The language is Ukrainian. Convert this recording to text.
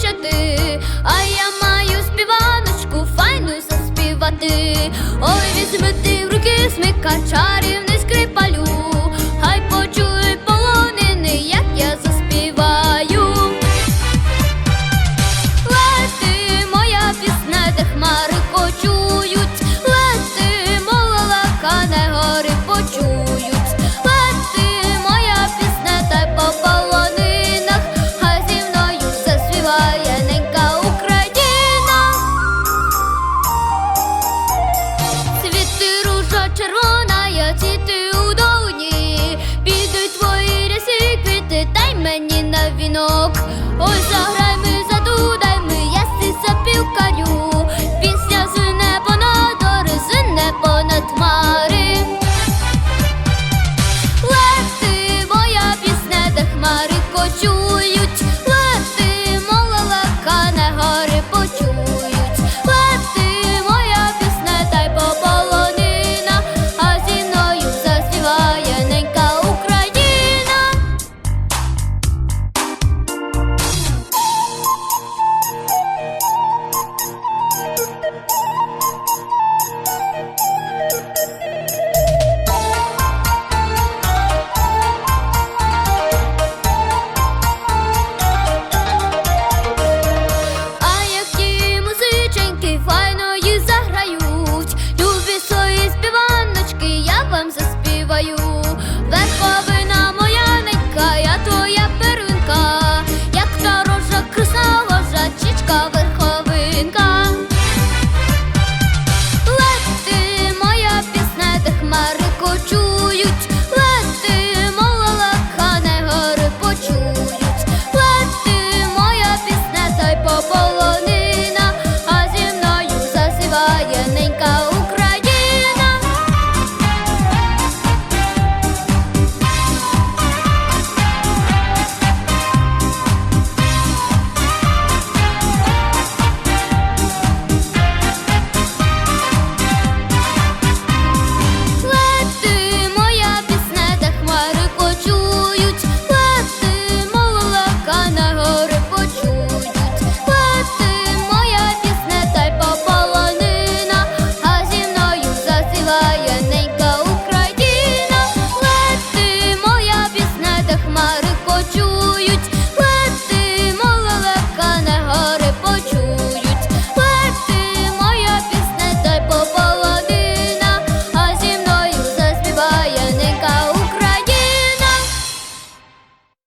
що ти, а я маю співаночку, файну заспівати. Ой, візьми ти в руки смикачарів.